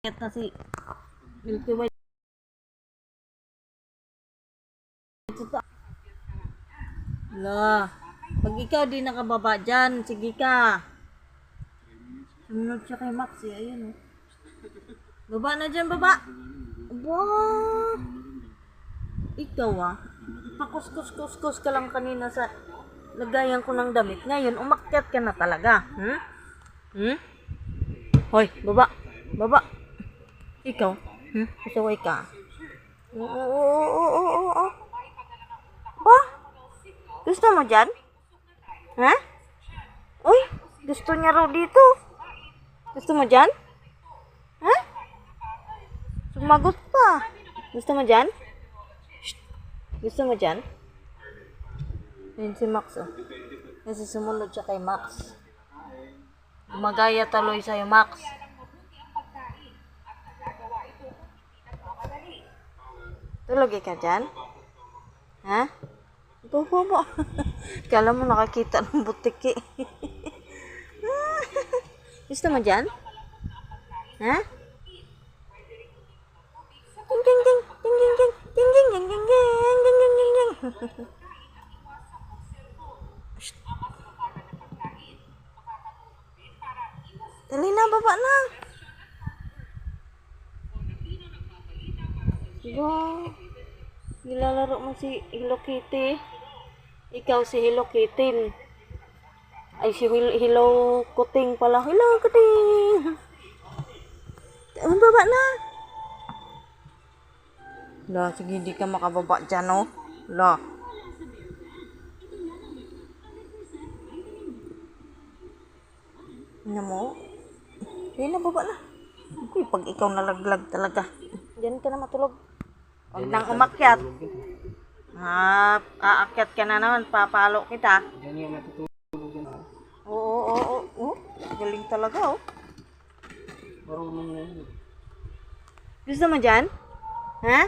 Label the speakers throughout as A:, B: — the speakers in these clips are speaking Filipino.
A: Kaya na si Milky Way. La. Pag ikaw di nakababa dyan, sige ka. Sumunod siya kay Max eh. Ayun oh. Baba na dyan, baba. Wow. Ikaw ah. Pakuskus-kuskus ka lang kanina sa lagayan ko ng damit. Ngayon, umakyat ka na talaga. Hmm? Hmm? Hoy, baba. Baba. Ikaw? Hmm? Kasaway ka? Oo, oo, oo, oo, oo, oo. Ba? Gusto mo dyan? Ha? Uy, gusto niya raw dito. Gusto mo dyan? Ha? Sumagot pa. Gusto mo dyan? Shh. Gusto mo dyan? Ayun si Max oh. Kasi sumunod siya kay Max. Magaya taloy sa'yo, Max. Tulog ka dyan? Ha? Bobo mo. Kala mo nakakita ng butiki. Gusto mo dyan? Ha? Ding ding ding ding ding ding ding ding ding ding ding ding ding ding ding. Dali na, baba na. Wow. Nilalaro mo si Hello Kitty. Ikaw si Hello Kitty. Ay, si Hello Kuting pala. Hello Kuting. Ang baba na. La, sige, hindi ka makababa dyan, oh. La. Ano mo? Hindi na, baba na. Uy, pag ikaw nalaglag talaga. Diyan ka na matulog. Huwag nang umakyat. Ha, aakyat ka na naman, papalo kita.
B: Yan yung natutulog dyan.
A: Oo, oo, oo, oo. Galing talaga, oh.
B: Marunong na yun.
A: Gusto mo dyan? Ha?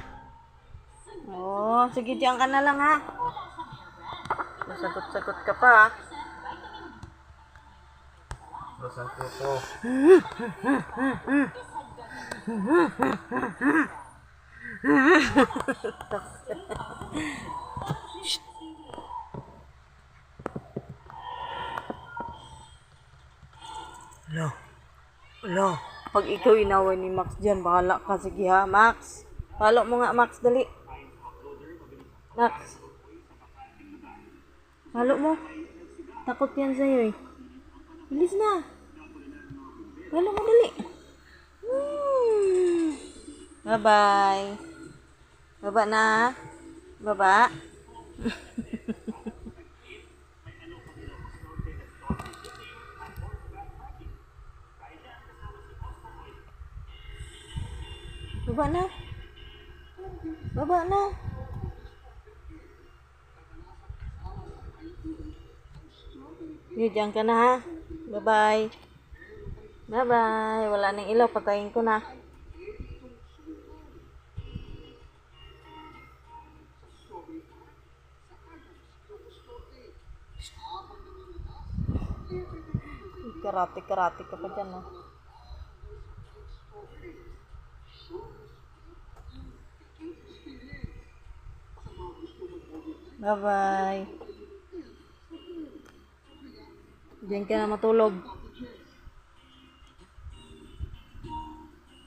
A: Oo, sige, diyan ka na lang, ha? Sagot-sagot ka pa, ha?
B: Basan ko.
A: Lo. Lo. Pag ikaw inaway ni Max dyan, bahala ka. Sige ha, Max. Palo mo nga, Max. Dali. Max. Palo mo. Takot yan sa'yo eh. Bilis na. Palo mo, dali. Hmm. Bye-bye. Baba na. Baba. Baba na. Baba na. Yun, dyan ka na ha. Bye-bye. Bye-bye. Wala nang ilaw. Patayin ko na. Karate-karate ka pa dyan, no? Bye-bye. Diyan ka na matulog.